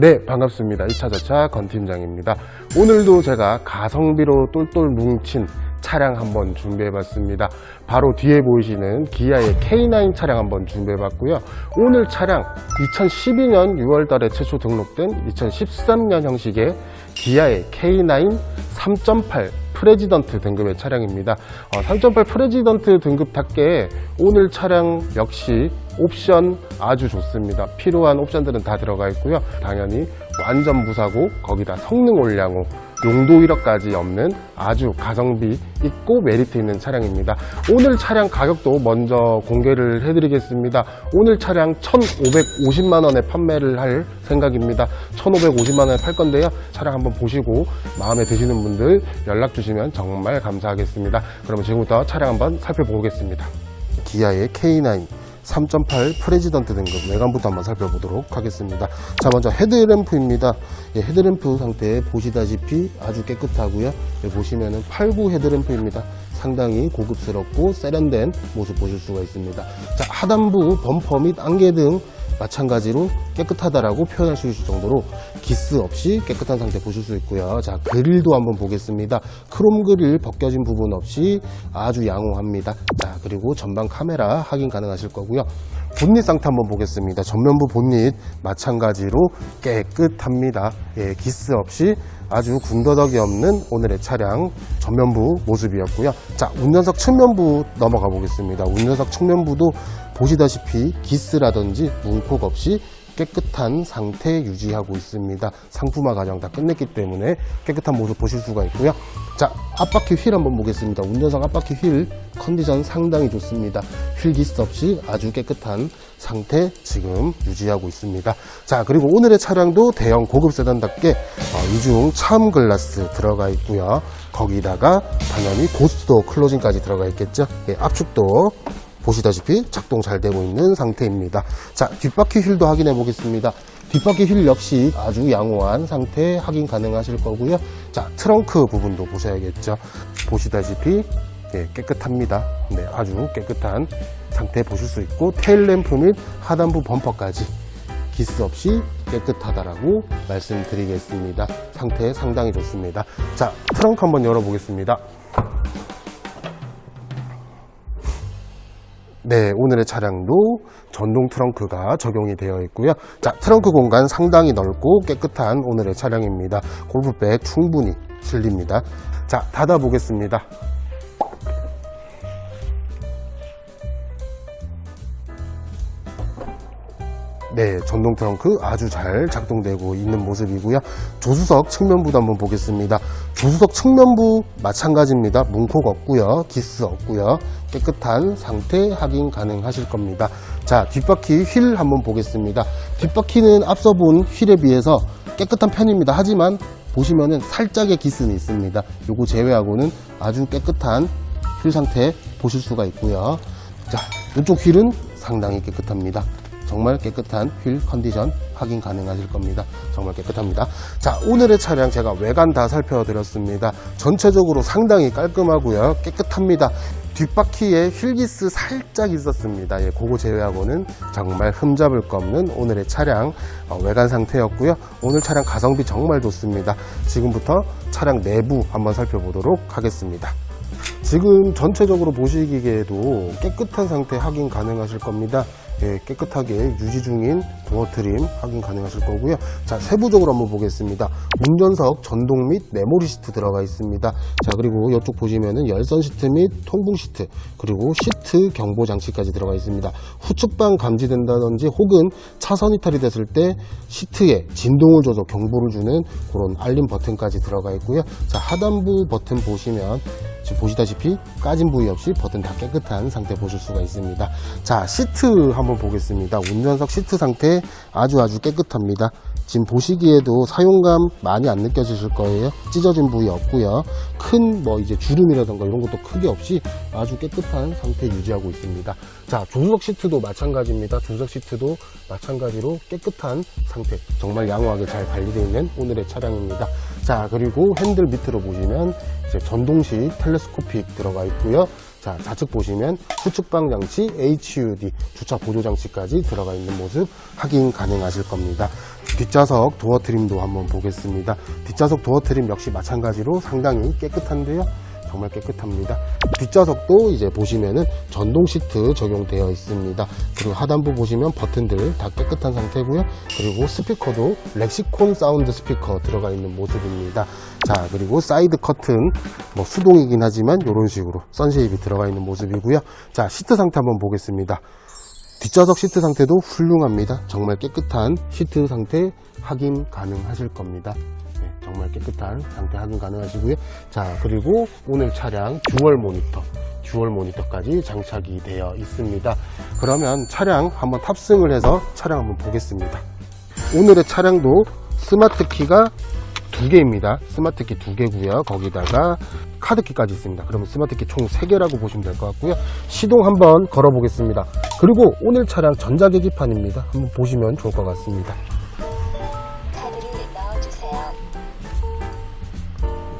네, 반갑습니다. 2차 자차 건 팀장입니다. 오늘도 제가 가성비로 똘똘 뭉친 차량 한번 준비해 봤습니다. 바로 뒤에 보이시는 기아의 K9 차량 한번 준비해 봤고요. 오늘 차량 2012년 6월 달에 최초 등록된 2013년 형식의 기아의 K9 3.8 프레지던트 등급의 차량입니다. 어, 3.8 프레지던트 등급 답게 오늘 차량 역시 옵션 아주 좋습니다. 필요한 옵션들은 다 들어가 있고요. 당연히 완전 무사고 거기다 성능 올량호 용도 이력까지 없는 아주 가성비 있고 메리트 있는 차량입니다. 오늘 차량 가격도 먼저 공개를 해드리겠습니다. 오늘 차량 1,550만 원에 판매를 할 생각입니다. 1,550만 원에 팔 건데요. 차량 한번 보시고 마음에 드시는 분들 연락 주시면 정말 감사하겠습니다. 그러면 지금부터 차량 한번 살펴보겠습니다. 기아의 K9 3.8 프레지던트 등급 외관부터 한번 살펴보도록 하겠습니다. 자, 먼저 헤드램프입니다. 예, 헤드램프 상태 보시다시피 아주 깨끗하고요. 여기 보시면은 8구 헤드램프입니다. 상당히 고급스럽고 세련된 모습 보실 수가 있습니다. 자, 하단부 범퍼 및 안개 등 마찬가지로 깨끗하다라고 표현할 수 있을 정도로 기스 없이 깨끗한 상태 보실 수 있고요. 자, 그릴도 한번 보겠습니다. 크롬 그릴 벗겨진 부분 없이 아주 양호합니다. 자, 그리고 전방 카메라 확인 가능하실 거고요. 본닛 상태 한번 보겠습니다. 전면부 본닛 마찬가지로 깨끗합니다. 예, 기스 없이 아주 군더더기 없는 오늘의 차량 전면부 모습이었고요. 자, 운전석 측면부 넘어가 보겠습니다. 운전석 측면부도 보시다시피 기스라든지 문콕 없이 깨끗한 상태 유지하고 있습니다. 상품화 과정 다 끝냈기 때문에 깨끗한 모습 보실 수가 있고요. 자, 앞바퀴 휠 한번 보겠습니다. 운전석 앞바퀴 휠 컨디션 상당히 좋습니다. 휠 기스 없이 아주 깨끗한 상태 지금 유지하고 있습니다. 자, 그리고 오늘의 차량도 대형 고급 세단답게 어, 이중 차음 글라스 들어가 있고요. 거기다가 당연히 고스트도 클로징까지 들어가 있겠죠. 예, 압축도 보시다시피 작동 잘 되고 있는 상태입니다. 자, 뒷바퀴 휠도 확인해 보겠습니다. 뒷바퀴 휠 역시 아주 양호한 상태 확인 가능하실 거고요. 자, 트렁크 부분도 보셔야겠죠. 보시다시피 예, 깨끗합니다. 네, 아주 깨끗한 상태 보실 수 있고 테일 램프 및 하단부 범퍼까지 기스 없이 깨끗하다라고 말씀드리겠습니다. 상태 상당히 좋습니다. 자, 트렁크 한번 열어보겠습니다. 네, 오늘의 차량도 전동 트렁크가 적용이 되어 있고요. 자, 트렁크 공간 상당히 넓고 깨끗한 오늘의 차량입니다. 골프백 충분히 실립니다. 자, 닫아보겠습니다. 네, 전동 트렁크 아주 잘 작동되고 있는 모습이고요. 조수석 측면부도 한번 보겠습니다. 조수석 측면부 마찬가지입니다. 문콕 없고요. 기스 없고요. 깨끗한 상태 확인 가능하실 겁니다. 자, 뒷바퀴 휠 한번 보겠습니다. 뒷바퀴는 앞서 본 휠에 비해서 깨끗한 편입니다. 하지만 보시면은 살짝의 기스는 있습니다. 요거 제외하고는 아주 깨끗한 휠 상태 보실 수가 있고요. 자, 이쪽 휠은 상당히 깨끗합니다. 정말 깨끗한 휠 컨디션 확인 가능하실 겁니다. 정말 깨끗합니다. 자, 오늘의 차량 제가 외관 다 살펴드렸습니다. 전체적으로 상당히 깔끔하고요. 깨끗합니다. 뒷바퀴에 휠기스 살짝 있었습니다. 예, 그거 제외하고는 정말 흠잡을 거 없는 오늘의 차량 어, 외관 상태였고요. 오늘 차량 가성비 정말 좋습니다. 지금부터 차량 내부 한번 살펴보도록 하겠습니다. 지금 전체적으로 보시기에도 깨끗한 상태 확인 가능하실 겁니다. 예, 깨끗하게 유지 중인 도어 트림 확인 가능하실 거고요. 자, 세부적으로 한번 보겠습니다. 운전석 전동 및 메모리 시트 들어가 있습니다. 자, 그리고 이쪽 보시면은 열선 시트 및 통풍 시트, 그리고 시트 경보 장치까지 들어가 있습니다. 후측방 감지된다든지 혹은 차선 이탈이 됐을 때 시트에 진동을 줘서 경보를 주는 그런 알림 버튼까지 들어가 있고요. 자, 하단부 버튼 보시면 지금 보시다시피 까진 부위 없이 버튼 다 깨끗한 상태 보실 수가 있습니다. 자, 시트 한번 보겠습니다. 운전석 시트 상태 아주 아주 깨끗합니다. 지금 보시기에도 사용감 많이 안 느껴지실 거예요. 찢어진 부위 없고요. 큰 뭐 이제 주름이라던가 이런 것도 크게 없이 아주 깨끗한 상태 유지하고 있습니다. 자, 조수석 시트도 마찬가지입니다. 조수석 시트도 마찬가지로 깨끗한 상태. 정말 양호하게 잘 관리되어 있는 오늘의 차량입니다. 자, 그리고 핸들 밑으로 보시면 이제 전동식 텔레스코픽 들어가 있고요. 자, 좌측 보시면 후측방 장치, HUD, 주차 보조 장치까지 들어가 있는 모습 확인 가능하실 겁니다. 뒷좌석 도어 트림도 한번 보겠습니다. 뒷좌석 도어 트림 역시 마찬가지로 상당히 깨끗한데요. 정말 깨끗합니다. 뒷좌석도 이제 보시면은 전동 시트 적용되어 있습니다. 그리고 하단부 보시면 버튼들 다 깨끗한 상태고요. 그리고 스피커도 렉시콘 사운드 스피커 들어가 있는 모습입니다. 자, 그리고 사이드 커튼 뭐 수동이긴 하지만 이런 식으로 선쉐입이 들어가 있는 모습이고요. 자, 시트 상태 한번 보겠습니다. 뒷좌석 시트 상태도 훌륭합니다. 정말 깨끗한 시트 상태 확인 가능하실 겁니다. 네, 정말 깨끗한 상태 확인 가능하시고요. 자, 그리고 오늘 차량 듀얼 모니터, 듀얼 모니터까지 장착이 되어 있습니다. 그러면 차량 한번 탑승을 해서 차량 한번 보겠습니다. 오늘의 차량도 스마트 키가 두 개입니다. 스마트 키 두 개고요. 거기다가 카드 키까지 있습니다. 그러면 스마트 키총세 개라고 보시면 될 것 같고요. 시동 한번 걸어 보겠습니다. 그리고 오늘 차량 전자 계기판입니다. 한번 보시면 좋을 것 같습니다.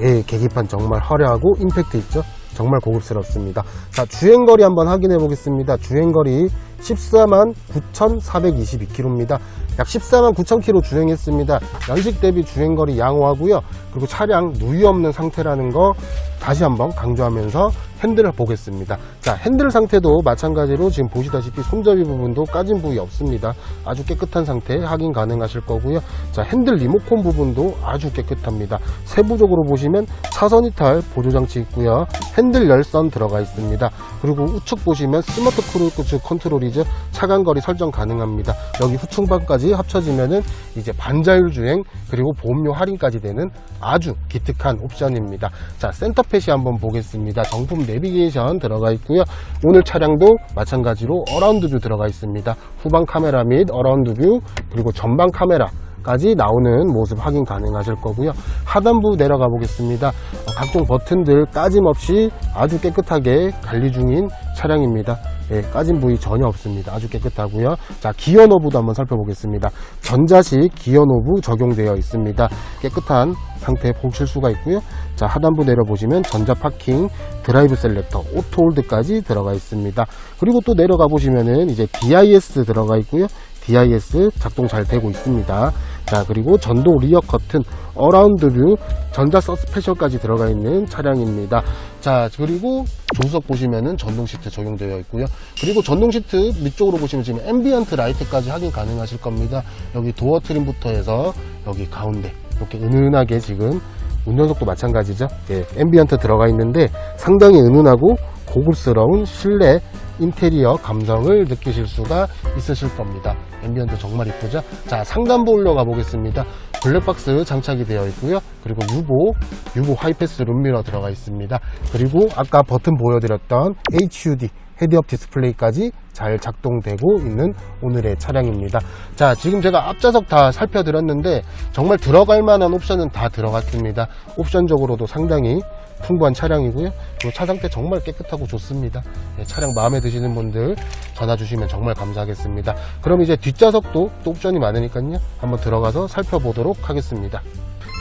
예, 계기판 정말 화려하고 임팩트 있죠? 정말 고급스럽습니다. 자, 주행거리 한번 확인해 보겠습니다. 주행거리 14만 9,422km입니다. 약 14만 9,000km 주행했습니다. 연식 대비 주행거리 양호하고요. 그리고 차량 누이 없는 상태라는 거 다시 한번 강조하면서 핸들을 보겠습니다. 자, 핸들 상태도 마찬가지로 지금 보시다시피 손잡이 부분도 까진 부위 없습니다. 아주 깨끗한 상태 확인 가능하실 거고요. 자, 핸들 리모컨 부분도 아주 깨끗합니다. 세부적으로 보시면 차선 이탈 보조 장치 있고요. 핸들 열선 들어가 있습니다. 그리고 우측 보시면 스마트 크루즈 컨트롤이죠. 차간 거리 설정 가능합니다. 여기 후층방까지 합쳐지면은 이제 반자율 주행 그리고 보험료 할인까지 되는 아주 기특한 옵션입니다. 자, 센터펫이 한번 보겠습니다. 정품 내비게이션 들어가 있고요. 오늘 차량도 마찬가지로 어라운드 뷰 들어가 있습니다. 후방 카메라 및 어라운드 뷰 그리고 전방 카메라 까지 나오는 모습 확인 가능하실 거고요. 하단부 내려가 보겠습니다. 어, 각종 버튼들 까짐없이 아주 깨끗하게 관리 중인 차량입니다. 예, 까진 부위 전혀 없습니다. 아주 깨끗하고요. 자, 기어 노브도 한번 살펴보겠습니다. 전자식 기어 노브 적용되어 있습니다. 깨끗한 상태 보실 수가 있고요. 자, 하단부 내려보시면 전자 파킹, 드라이브 셀렉터, 오토 홀드까지 들어가 있습니다. 그리고 또 내려가 보시면은 이제 DIS 들어가 있고요. DIS 작동 잘 되고 있습니다. 자, 그리고 전동 리어 커튼, 어라운드 뷰, 전자 서스페셜까지 들어가 있는 차량입니다. 자, 그리고 조수석 보시면은 전동 시트 적용되어 있고요. 그리고 전동 시트 밑쪽으로 보시면 지금 앰비언트 라이트까지 확인 가능하실 겁니다. 여기 도어 트림부터 해서 여기 가운데 이렇게 은은하게 지금 운전석도 마찬가지죠. 예, 앰비언트 들어가 있는데 상당히 은은하고 고급스러운 실내 인테리어 감성을 느끼실 수가 있으실 겁니다. 앰비언트 정말 이쁘죠? 자, 상단부 올라가 보겠습니다. 블랙박스 장착이 되어 있고요. 그리고 유보, 유보 하이패스 룸미러 들어가 있습니다. 그리고 아까 버튼 보여드렸던 HUD 헤드업 디스플레이까지 잘 작동되고 있는 오늘의 차량입니다. 자, 지금 제가 앞좌석 다 살펴드렸는데 정말 들어갈 만한 옵션은 다 들어갔습니다. 옵션적으로도 상당히 풍부한 차량이고요. 그리고 차 상태 정말 깨끗하고 좋습니다. 예, 차량 마음에 드시는 분들 전화 주시면 정말 감사하겠습니다. 그럼 이제 뒷좌석도 또 옵션이 많으니까요. 한번 들어가서 살펴보도록 하겠습니다.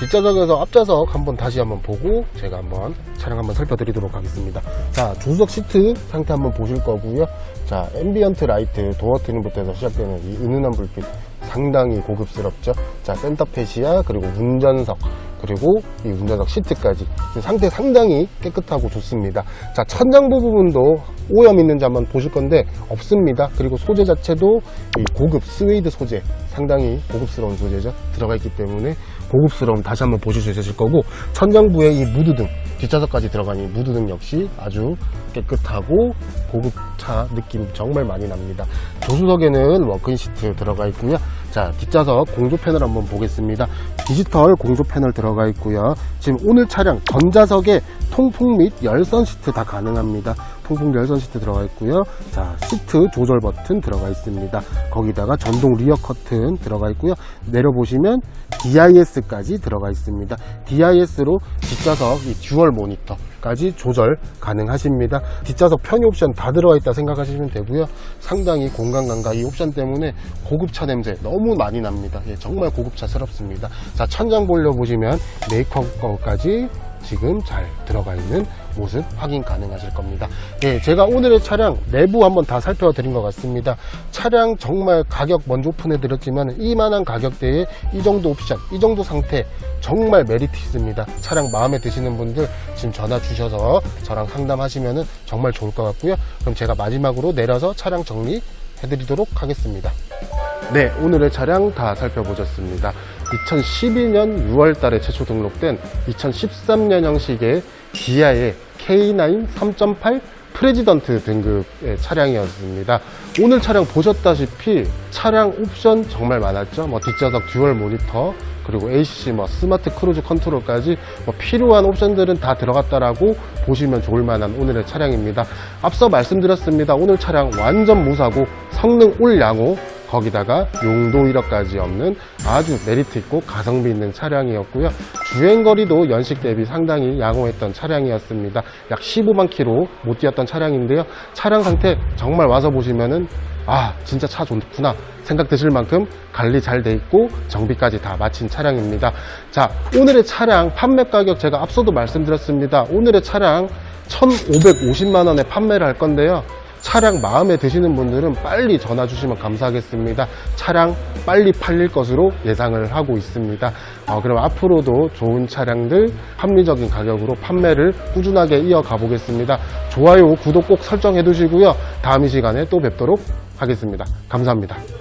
뒷좌석에서 앞좌석 한번 다시 한번 보고 제가 한번 차량 한번 살펴드리도록 하겠습니다. 자, 조수석 시트 상태 한번 보실 거고요. 자, 앰비언트 라이트, 도어 트림부터 시작되는 이 은은한 불빛 상당히 고급스럽죠. 자, 센터 페시아 그리고 운전석 그리고 이 운전석 시트까지 상태 상당히 깨끗하고 좋습니다. 자, 천장부 부분도 오염 있는지 한번 보실 건데 없습니다. 그리고 소재 자체도 이 고급 스웨이드 소재 상당히 고급스러운 소재죠. 들어가 있기 때문에 고급스러움 다시 한번 보실 수 있으실 거고 천장부에 이 무드등 뒷좌석까지 들어간 이 무드등 역시 아주 깨끗하고 고급차 느낌 정말 많이 납니다. 조수석에는 워크인 시트 들어가 있고요. 자 뒷좌석 공조 패널 한번 보겠습니다. 디지털 공조 패널 들어가 있고요. 지금 오늘 차량 전자석에 통풍 및 열선 시트 다 가능합니다. 통풍 열선 시트 들어가 있고요. 자 시트 조절 버튼 들어가 있습니다. 거기다가 전동 리어 커튼 들어가 있고요. 내려보시면 DIS까지 들어가 있습니다. DIS로 뒷좌석 이 듀얼 모니터 까지 조절 가능하십니다. 뒷좌석 편의 옵션 다 들어가 있다 생각하시면 되고요. 상당히 공간 감각 이 옵션 때문에 고급차 냄새 너무 많이 납니다. 예, 정말 고급차스럽습니다. 자 천장 볼려 보시면 메이커 거까지 지금 잘 들어가 있는 모습 확인 가능하실 겁니다. 예, 제가 오늘의 차량 내부 한번 다 살펴드린 것 같습니다. 차량 정말 가격 먼저 오픈해 드렸지만 이만한 가격대에 이 정도 옵션, 이 정도 상태 정말 메리트 있습니다. 차량 마음에 드시는 분들 지금 전화 주셔서 저랑 상담하시면 정말 좋을 것 같고요. 그럼 제가 마지막으로 내려서 차량 정리 해드리도록 하겠습니다. 네, 오늘의 차량 다 살펴보셨습니다. 2012년 6월 달에 최초 등록된 2013년 형식의 기아의 K9 3.8 프레지던트 등급의 차량이었습니다. 오늘 차량 보셨다시피 차량 옵션 정말 많았죠. 뭐 뒷좌석 듀얼 모니터, 그리고 ACC 뭐 스마트 크루즈 컨트롤까지 뭐 필요한 옵션들은 다 들어갔다라고 보시면 좋을 만한 오늘의 차량입니다. 앞서 말씀드렸습니다. 오늘 차량 완전 무사고 성능 올 양호 거기다가 용도 이력까지 없는 아주 메리트 있고 가성비 있는 차량이었고요. 주행거리도 연식 대비 상당히 양호했던 차량이었습니다. 약 15만 킬로 못 뛰었던 차량인데요. 차량 상태 정말 와서 보시면은 아 진짜 차 좋구나 생각 드실 만큼 관리 잘 돼 있고 정비까지 다 마친 차량입니다. 자 오늘의 차량 판매 가격 제가 앞서도 말씀드렸습니다. 오늘의 차량 1,550만 원에 판매를 할 건데요. 차량 마음에 드시는 분들은 빨리 전화 주시면 감사하겠습니다. 차량 빨리 팔릴 것으로 예상을 하고 있습니다. 어, 그럼 앞으로도 좋은 차량들 합리적인 가격으로 판매를 꾸준하게 이어가 보겠습니다. 좋아요, 구독 꼭 설정해 두시고요. 다음 이 시간에 또 뵙도록 하겠습니다. 감사합니다.